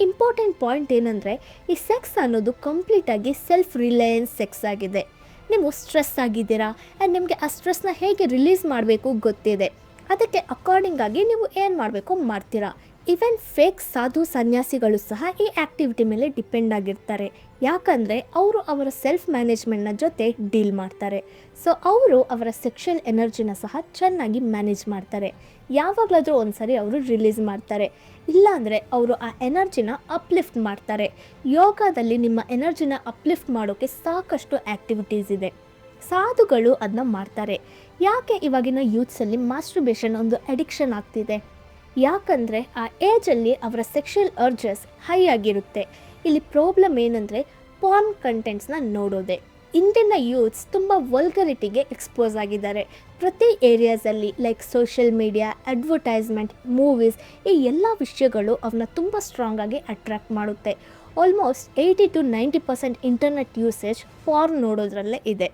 Important point ಏನಂದರೆ, ಈ sex ಅನ್ನೋದು ಕಂಪ್ಲೀಟಾಗಿ ಸೆಲ್ಫ್ ರಿಲಯನ್ಸ್ ಸೆಕ್ಸ್ ಆಗಿದೆ. ನೀವು ಸ್ಟ್ರೆಸ್ ಆಗಿದ್ದೀರಾ? ಆ್ಯಂಡ್ ನಿಮಗೆ ಆ ಸ್ಟ್ರೆಸ್ನ ಹೇಗೆ ರಿಲೀಸ್ ಮಾಡಬೇಕು ಗೊತ್ತಿದೆ. ಅದಕ್ಕೆ ಅಕಾರ್ಡಿಂಗ್ ಆಗಿ ನೀವು ಏನು ಮಾಡಬೇಕು ಮಾಡ್ತೀರಾ? ಈವನ್ ಫೇಕ್ ಸಾಧು ಸನ್ಯಾಸಿಗಳು ಸಹ ಈ ಆ್ಯಕ್ಟಿವಿಟಿ ಮೇಲೆ ಡಿಪೆಂಡ್ ಆಗಿರ್ತಾರೆ. ಯಾಕಂದರೆ ಅವರು ಅವರ ಸೆಲ್ಫ್ ಮ್ಯಾನೇಜ್ಮೆಂಟ್ನ ಜೊತೆ ಡೀಲ್ ಮಾಡ್ತಾರೆ. ಸೊ ಅವರು ಅವರ ಸೆಕ್ಷುವಲ್ ಎನರ್ಜಿನ ಸಹ ಚೆನ್ನಾಗಿ ಮ್ಯಾನೇಜ್ ಮಾಡ್ತಾರೆ. ಯಾವಾಗಲಾದರೂ ಒಂದ್ಸರಿ ಅವರು ರಿಲೀಸ್ ಮಾಡ್ತಾರೆ. ಇಲ್ಲಾಂದರೆ ಅವರು ಆ ಎನರ್ಜಿನ ಅಪ್ಲಿಫ್ಟ್ ಮಾಡ್ತಾರೆ. ಯೋಗದಲ್ಲಿ ನಿಮ್ಮ ಎನರ್ಜಿನ ಅಪ್ಲಿಫ್ಟ್ ಮಾಡೋಕ್ಕೆ ಸಾಕಷ್ಟು ಆ್ಯಕ್ಟಿವಿಟೀಸ್ ಇದೆ. ಸಾಧುಗಳು ಅದನ್ನ ಮಾಡ್ತಾರೆ. ಯಾಕೆ ಇವಾಗಿನ ಯೂತ್ಸಲ್ಲಿ ಮಾಸ್ಟ್ರುಬೇಷನ್ ಒಂದು ಅಡಿಕ್ಷನ್ ಆಗ್ತಿದೆ? ಯಾಕಂದರೆ ಆ ಏಜಲ್ಲಿ ಅವರ ಸೆಕ್ಷುಯಲ್ ಅರ್ಜಸ್ ಹೈ ಆಗಿರುತ್ತೆ. ಇಲ್ಲಿ ಪ್ರಾಬ್ಲಮ್ ಏನಂದರೆ ಪಾರ್ನ್ ಕಂಟೆಂಟ್ಸ್ನ ನೋಡೋದೆ. ಇಂದಿನ ಯೂತ್ಸ್ ತುಂಬ ವಲ್ಗರಿಟಿಗೆ ಎಕ್ಸ್ಪೋಸ್ ಆಗಿದ್ದಾರೆ. ಪ್ರತಿ ಏರಿಯಾಸಲ್ಲಿ like social media advertisement movies ಈ ಎಲ್ಲ ವಿಷಯಗಳು ಅವನ್ನ ತುಂಬ ಸ್ಟ್ರಾಂಗ್ ಆಗಿ ಅಟ್ರ್ಯಾಕ್ಟ್ ಮಾಡುತ್ತೆ. Almost eighty to ninety percent internet usage porn ನೋಡೋದ್ರಲ್ಲೇ ಇದೆ.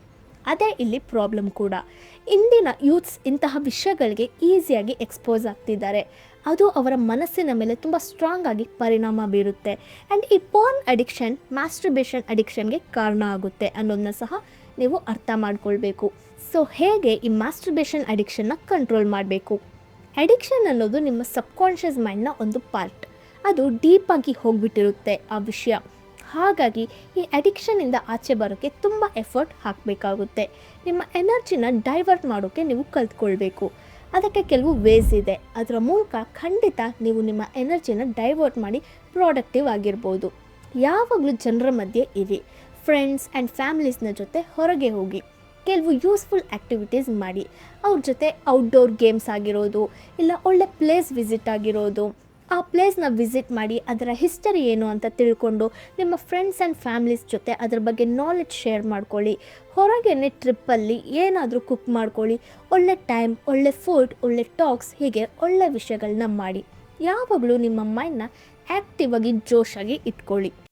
ಅದೇ ಇಲ್ಲಿ ಪ್ರಾಬ್ಲಮ್ ಕೂಡ. ಇಂದಿನ ಯೂತ್ಸ್ ಇಂತಹ ವಿಷಯಗಳಿಗೆ ಈಸಿಯಾಗಿ ಎಕ್ಸ್ಪೋಸ್ ಆಗ್ತಿದ್ದಾರೆ. ಅದು ಅವರ ಮನಸ್ಸಿನ ಮೇಲೆ ತುಂಬ ಸ್ಟ್ರಾಂಗ್ ಆಗಿ ಪರಿಣಾಮ ಬೀರುತ್ತೆ. ಆ್ಯಂಡ್ ಈ ಪೋರ್ನ್ ಅಡಿಕ್ಷನ್ ಮ್ಯಾಸ್ಟ್ರಿಬೇಷನ್ ಅಡಿಕ್ಷನ್ಗೆ ಕಾರಣ ಆಗುತ್ತೆ ಅನ್ನೋದನ್ನ ಸಹ ನೀವು ಅರ್ಥ ಮಾಡ್ಕೊಳ್ಬೇಕು. ಸೊ ಹೇಗೆ ಈ ಮ್ಯಾಸ್ಟ್ರಿಬೇಷನ್ ಅಡಿಕ್ಷನ್ನ ಕಂಟ್ರೋಲ್ ಮಾಡಬೇಕು? ಅಡಿಕ್ಷನ್ ಅನ್ನೋದು ನಿಮ್ಮ ಸಬ್ಕಾನ್ಷಿಯಸ್ ಮೈಂಡ್ನ ಒಂದು ಪಾರ್ಟ್ ಅದು ಡೀಪಾಗಿ ಹೋಗ್ಬಿಟ್ಟಿರುತ್ತೆ ಆ ವಿಷಯ. ಹಾಗಾಗಿ ಈ ಅಡಿಕ್ಷನಿಂದ ಆಚೆ ಬರೋಕ್ಕೆ ತುಂಬ ಎಫರ್ಟ್ ಹಾಕಬೇಕಾಗುತ್ತೆ. ನಿಮ್ಮ ಎನರ್ಜಿನ ಡೈವರ್ಟ್ ಮಾಡೋಕ್ಕೆ ನೀವು ಕಲ್ತ್ಕೊಳ್ಬೇಕು. ಅದಕ್ಕೆ ಕೆಲವು ವೇಸ್ ಇದೆ. ಅದರ ಮೂಲಕ ಖಂಡಿತ ನೀವು ನಿಮ್ಮ ಎನರ್ಜಿನ ಡೈವರ್ಟ್ ಮಾಡಿ ಪ್ರಾಡಕ್ಟಿವ್ ಆಗಿರ್ಬೋದು. ಯಾವಾಗಲೂ ಜನರ ಮಧ್ಯೆ ಇರಿ. ಫ್ರೆಂಡ್ಸ್ ಆ್ಯಂಡ್ ಫ್ಯಾಮಿಲೀಸ್ನ ಜೊತೆ ಹೊರಗೆ ಹೋಗಿ. ಕೆಲವು ಯೂಸ್ಫುಲ್ ಆ್ಯಕ್ಟಿವಿಟೀಸ್ ಮಾಡಿ. ಅವ್ರ ಜೊತೆ ಔಟ್ಡೋರ್ ಗೇಮ್ಸ್ ಆಗಿರೋದು, ಇಲ್ಲ ಒಳ್ಳೆ ಪ್ಲೇಸ್ ವಿಸಿಟ್ ಆಗಿರೋದು ಆ ಪ್ಲೇಸ್ನ ವಿಸಿಟ್ ಮಾಡಿ ಅದರ ಹಿಸ್ಟರಿ ಏನು ಅಂತ ತಿಳ್ಕೊಂಡು ನಿಮ್ಮ ಫ್ರೆಂಡ್ಸ್ ಆ್ಯಂಡ್ ಫ್ಯಾಮಿಲೀಸ್ ಜೊತೆ ಅದ್ರ ಬಗ್ಗೆ ನಾಲೆಡ್ಜ್ ಶೇರ್ ಮಾಡ್ಕೊಳ್ಳಿ. ಹೊರಗೇನೆ ಟ್ರಿಪ್ಪಲ್ಲಿ ಏನಾದರೂ ಕುಕ್ ಮಾಡ್ಕೊಳ್ಳಿ. ಒಳ್ಳೆ ಟೈಮ್ ಒಳ್ಳೆ ಫುಡ್ ಒಳ್ಳೆ ಟಾಕ್ಸ್ ಹೀಗೆ ಒಳ್ಳೆ ವಿಷಯಗಳನ್ನ ಮಾಡಿ. ಯಾವಾಗಲೂ ನಿಮ್ಮ ಮೈಂಡ್ನ ಆ್ಯಕ್ಟಿವ್ ಆಗಿ ಜೋಶಾಗಿ ಇಟ್ಕೊಳ್ಳಿ.